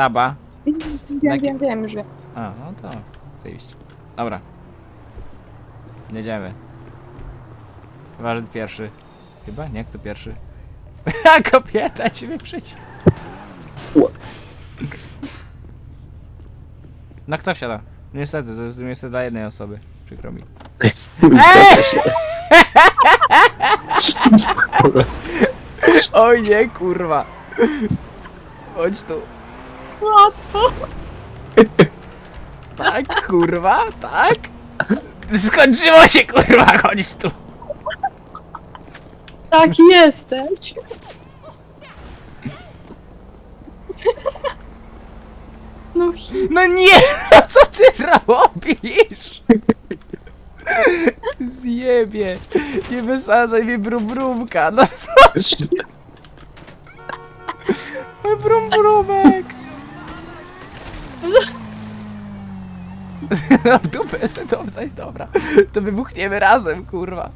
taba. Wiem, wiem, wiem, już wiem. A, no to zajebiście. Dobra. Jedziemy. Chyba, że pierwszy. Chyba? Nie, kto pierwszy? A kobieta cię wyprzedzi. No kto wsiada? Niestety, to jest niestety dla jednej osoby. Przykro mi. Oj nie, kurwa. Chodź tu. Łatwo. Tak, kurwa, tak. Skończyło się, kurwa, chodź tu. Tak jesteś. No hi... No nie, no co ty robisz? Zjebie. Nie wysadzaj mi brumbrumka. No co? Mój No w dupę se to wstać, dobra. To wybuchniemy razem, kurwa.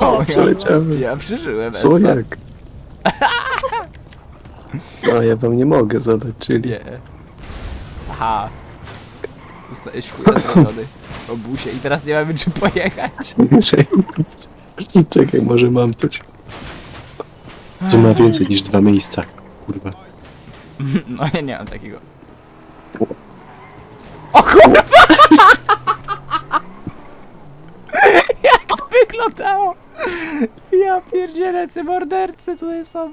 O, przeleciałem. ja, ja przeżyłem Co Essa. jak? No ja wam nie mogę zadać, czyli... Nie. Aha. Zostajesz chuj zrobiony. O busie i teraz nie mamy czym pojechać. Czekaj, może mam coś. Co ma więcej niż dwa miejsca. Kurwa. No ja nie mam takiego. O kurwa! Jak to wyglądało? Ja pierdzielę, te mordercy tutaj są.